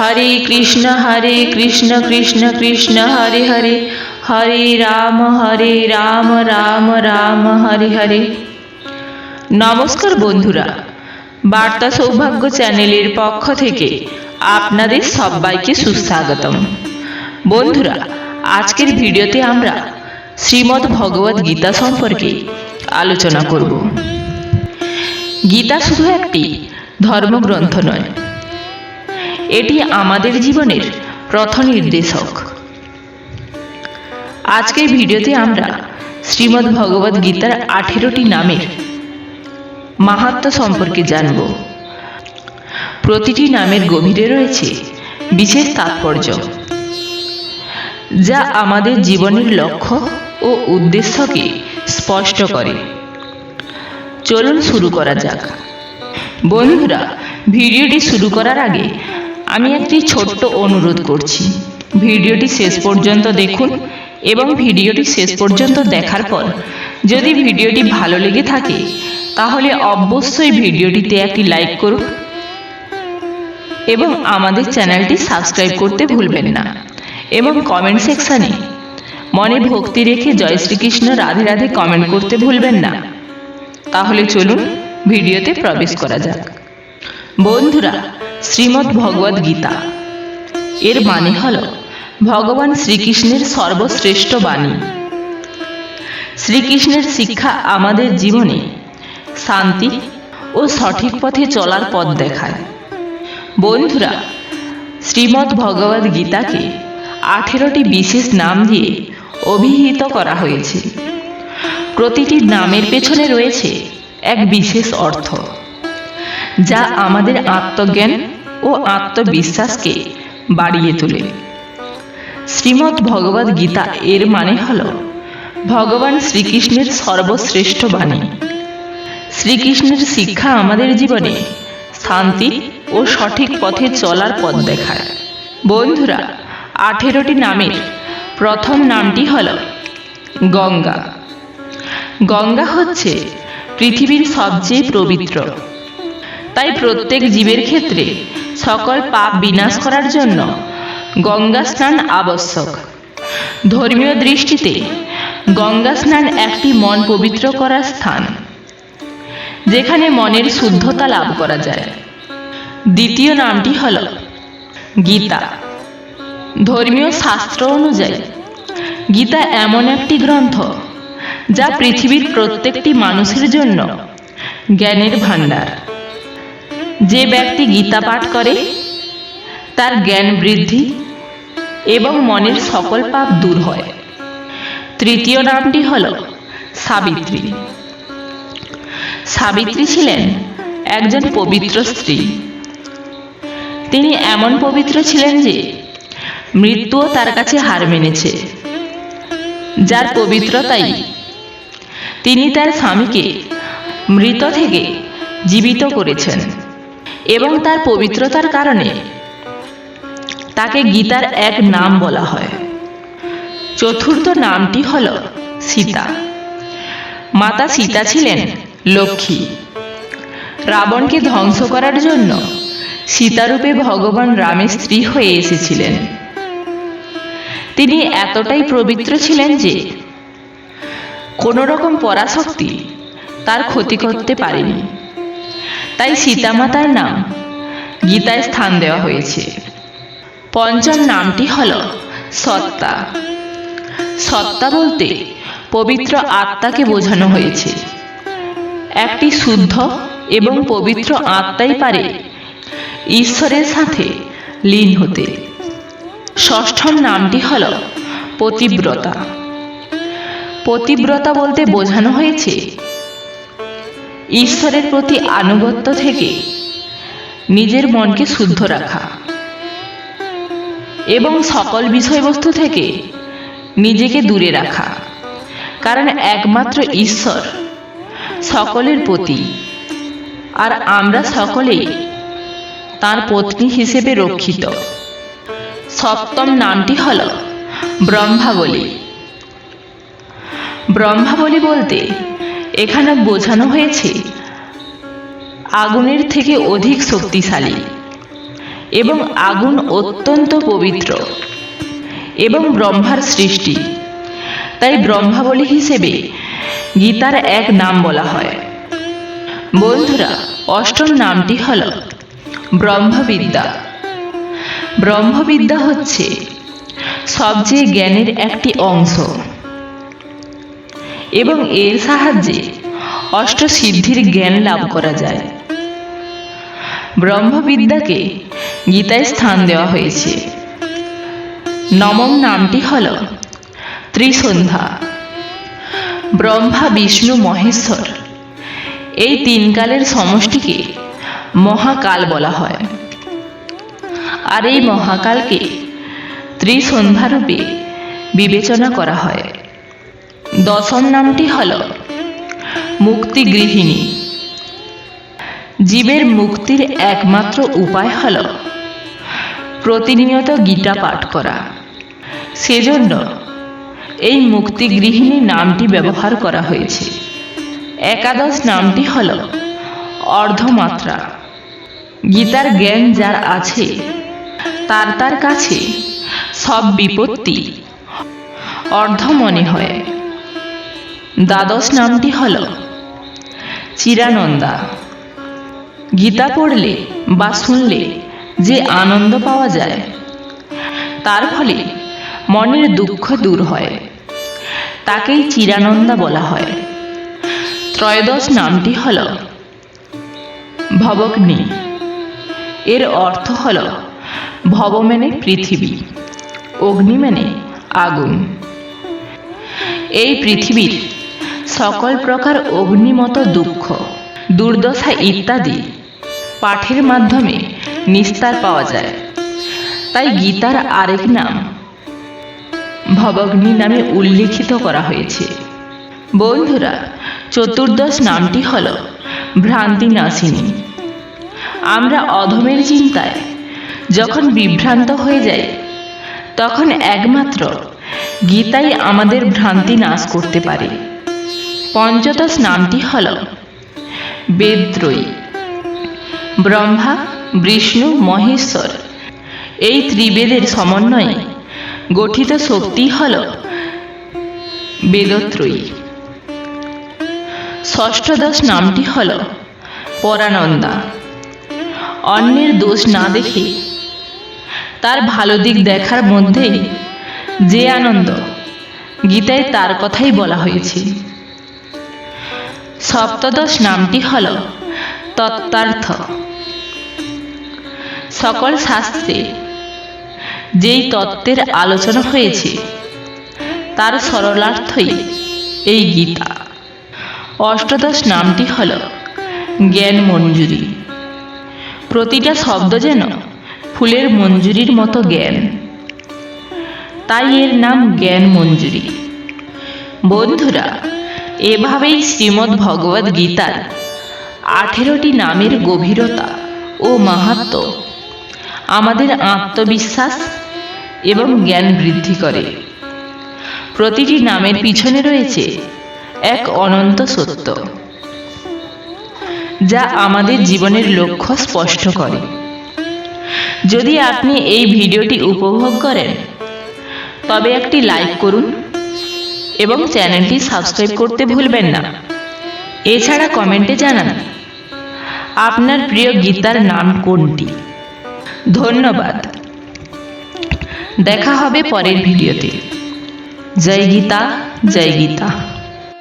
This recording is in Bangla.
হরে কৃষ্ণ হরে কৃষ্ণ কৃষ্ণ কৃষ্ণ, হরে হরে। হরে রাম হরে রাম রাম রাম, হরে হরে। নমস্কার বন্ধুরা, বার্তা সৌভাগ্য চ্যানেলের পক্ষ থেকে আপনাদের সবাইকে সুস্বাগতম। বন্ধুরা, আজকের ভিডিওতে আমরা শ্রীমদ্ ভগবদ গীতা সম্পর্কে আলোচনা করব। গীতা শুধু একটি ধর্মগ্রন্থ নয় এটি আমাদের জীবনের পথ নির্দেশক। আজকের ভিডিওতে আমরা শ্রীমদ্ ভগবদ গীতার আঠেরোটি নামের মাহাত্ম সম্পর্কে জানব। প্রতিটি নামের গভীরে রয়েছে বিশেষ তাৎপর্য, যা আমাদের জীবনের লক্ষ্য ও উদ্দেশ্যকে স্পষ্ট করে। চলুন শুরু করা যাক। বন্ধুরা, ভিডিওটি শুরু করার আগে আমি একটি ছোট্ট অনুরোধ করছি। ভিডিওটি শেষ পর্যন্ত দেখুন এবং ভিডিওটি শেষ পর্যন্ত দেখার পর যদি ভিডিওটি ভালো লেগে থাকে, তাহলে অবশ্যই ভিডিওটিতে একটি লাইক করুন এবং আমাদের চ্যানেলটি সাবস্ক্রাইব করতে ভুলবেন না এবং কমেন্ট সেকশানে মনে ভক্তি রেখে জয় শ্রীকৃষ্ণ রাধে রাধে কমেন্ট করতে ভুলবেন না। তাহলে চলুন ভিডিওতে প্রবেশ করা যাক। বন্ধুরা শ্রীমদ্ ভগবদ গীতা এর মানে হল ভগবান শ্রীকৃষ্ণের সর্বশ্রেষ্ঠ বাণী। শ্রীকৃষ্ণের শিক্ষা আমাদের জীবনে শান্তি ও সঠিক পথে চলার পথ দেখায়। বন্ধুরা শ্রীমদ্ ভগবদ গীতাকে আঠেরোটি বিশেষ নাম দিয়ে অভিহিত করা হয়েছে। প্রতিটি নামের পেছনে রয়েছে এক বিশেষ অর্থ। যা আমাদের আত্মজ্ঞান ও আত্মবিশ্বাসকে বাড়িয়ে তোলে। শ্রীমদ্ ভগবদ গীতা এর মানে হল ভগবান শ্রীকৃষ্ণের সর্বশ্রেষ্ঠ বাণী। শ্রীকৃষ্ণের শিক্ষা আমাদের জীবনে শান্তি ও সঠিক পথে চলার পথ দেখায়। বন্ধুরা, আঠেরোটি নামের প্রথম নামটি হল গঙ্গা। গঙ্গা হচ্ছে পৃথিবীর সবচেয়ে পবিত্র তাই প্রত্যেক জীবের ক্ষেত্রে সকল পাপ বিনাশ করার জন্য গঙ্গা স্নান আবশ্যক। ধর্মীয় দৃষ্টিতে গঙ্গা স্নান একটি মন পবিত্র করার স্থান, যেখানে মনের শুদ্ধতা লাভ করা যায়। দ্বিতীয় নামটি হল গীতা। ধর্মীয় শাস্ত্র অনুযায়ী, গীতা এমন একটি গ্রন্থ যা পৃথিবীর প্রত্যেকটি মানুষের জন্য জ্ঞানের ভাণ্ডার। যে ব্যক্তি গীতা পাঠ করে, তার জ্ঞান বৃদ্ধি এবং মনের সকল পাপ দূর হয়। তৃতীয় নামটি হল সাবিত্রী। সাবিত্রী ছিলেন একজন পবিত্র স্ত্রী। তিনি এমন পবিত্র ছিলেন যে, মৃত্যুও তার কাছে হার মেনেছে। যার পবিত্রতাই তিনি তার স্বামীকে মৃত থেকে জীবিত করেছেন। এবং তার পবিত্রতার কারণে তাকে গীতার এক নাম বলা হয়। চতুর্থ নামটি হল সীতা। মাতা সীতা ছিলেন লক্ষ্মী। রাবণকে ধ্বংস করার জন্য সীতারূপে ভগবান রামের স্ত্রী হয়ে এসেছিলেন। তিনি এতটাই পবিত্র ছিলেন যে কোনো রকম পরাশক্তি তার ক্ষতি করতে পারেনি। তাই সীতামাতার নাম। গীতায় স্থান দেওয়া হয়েছে। পঞ্চম নামটি হল সত্তা। সত্তা বলতে পবিত্র আত্মাকে বোঝানো হয়েছে। একটি শুদ্ধ এবং পবিত্র আত্মাই পারে ঈশ্বরের সাথে লীন হতে। ষষ্ঠম নামটি হল পতিব্রতা। পতিব্রতা বলতে বোঝানো হয়েছে ঈশ্বরের প্রতি আনুগত্য থেকে নিজের মনকে শুদ্ধ রাখা এবং সকল বিষয়বস্তু থেকে নিজেকে দূরে রাখা। কারণ একমাত্র ঈশ্বর সকলের প্রতি আর আমরা সকলেই তার পত্নী হিসেবে রক্ষিত। সপ্তম নামটি হল ব্রহ্মাবলী। ব্রহ্মাবলী বলতে এখানে বোঝানো হয়েছে, আগুনের থেকে অধিক শক্তিশালী এবং আগুন অত্যন্ত পবিত্র এবং ব্রহ্মার সৃষ্টি। তাই ব্রহ্মাবলী হিসেবে গীতার এক নাম বলা হয়। বন্ধুরা, অষ্টম নামটি হল ব্রহ্মবিদ্যা। ব্রহ্মবিদ্যা হচ্ছে সবচেয়ে জ্ঞানের একটি অংশ। এবং এর সাহায্যে অষ্টসিদ্ধির জ্ঞান লাভ করা যায়। ব্রহ্মবিদ্যাকে গীতায় স্থান দেওয়া হয়েছে। নবম নামটি হল ত্রিসন্ধ্যা। ব্রহ্মা, বিষ্ণু, মহেশ্বর এই তিন কালের সমষ্টিকে মহাকাল বলা হয়। আর এই মহাকালকে ত্রিসন্ধ্যারূপে বিবেচনা করা হয়। দশম নামটি হল মুক্তি গৃহিণী জীবের মুক্তির একমাত্র উপায় হল প্রতিনিয়ত গীতা পাঠ করা। সেজন্য এই মুক্তি গৃহিণী নামটি ব্যবহার করা হয়েছে। একাদশ নামটি হল অর্ধমাত্রা। গীতার জ্ঞান যার আছে, তার তার কাছে সব বিপত্তি অর্ধ মনে হয়। দ্বাদশ নামটি হল চিরানন্দা। গীতা পড়লে বা শুনলে যে আনন্দ পাওয়া যায়, তার ফলে মনের দুঃখ দূর হয়। তাকেই চিরানন্দা বলা হয়। ত্রয়োদশ নামটি হল ভবগ্নি। এর অর্থ হল ভব মানে পৃথিবী, অগ্নি মানে আগুন। এই পৃথিবীর সকল প্রকার অগ্নিমত দুঃখ, দুর্দশা ইত্যাদি পাঠের মাধ্যমে নিস্তার পাওয়া যায়। তাই গীতার আরেক নাম ভবগ্নি নামে উল্লিখিত করা হয়েছে। বন্ধুরা, চতুর্দশ নামটি হল ভ্রান্তি নাশিনী আমরা অধমের চিন্তায় যখন বিভ্রান্ত হয়ে যাই, তখন একমাত্র গীতাই আমাদের ভ্রান্তি নাশ করতে পারে। পঞ্চদশ নামটি হল বেদ্রয়ী ব্রহ্মা, বিষ্ণু, মহেশ্বর এই ত্রিবেদের সমন্বয়ে গঠিত শক্তি হল বেদত্রয়ী। ষষ্ঠদশ নামটি হল পরানন্দা। অন্যের দোষ না দেখে তার ভালো দিক দেখার মধ্যেই যে আনন্দ গীতায় তার কথাই বলা হয়েছে। সপ্তদশ নামটি হল তত্ত্বার্থ। সকল শাস্ত্রে যেই তত্ত্বের আলোচনা হয়েছে, তার সরলার্থই এই গীতা। অষ্টদশ নামটি হল জ্ঞান মঞ্জুরি। প্রতিটা শব্দ যেন ফুলের মঞ্জুরির মতো জ্ঞান। তাই এর নাম জ্ঞান মঞ্জুরি। বন্ধুরা এভাবেই শ্রীমদ্ ভগবদ গীতার আঠেরোটি নামের গভীরতা ও মাহাত্ম আমাদের আত্মবিশ্বাস এবং জ্ঞান বৃদ্ধি করে। প্রতিটি নামের পিছনে রয়েছে এক অনন্ত সত্য যা আমাদের জীবনের লক্ষ্য স্পষ্ট করে। যদি আপনি এই ভিডিওটি উপভোগ করেন, তবে একটি লাইক করুন এবং চ্যানেলটি সাবস্ক্রাইব করতে ভুলবেন না। এছাড়া কমেন্টে জানান আপনার প্রিয় গীতার নাম কোনটি? ধন্যবাদ। দেখা হবে পরের ভিডিওতে। জয় গীতা জয় গীতা।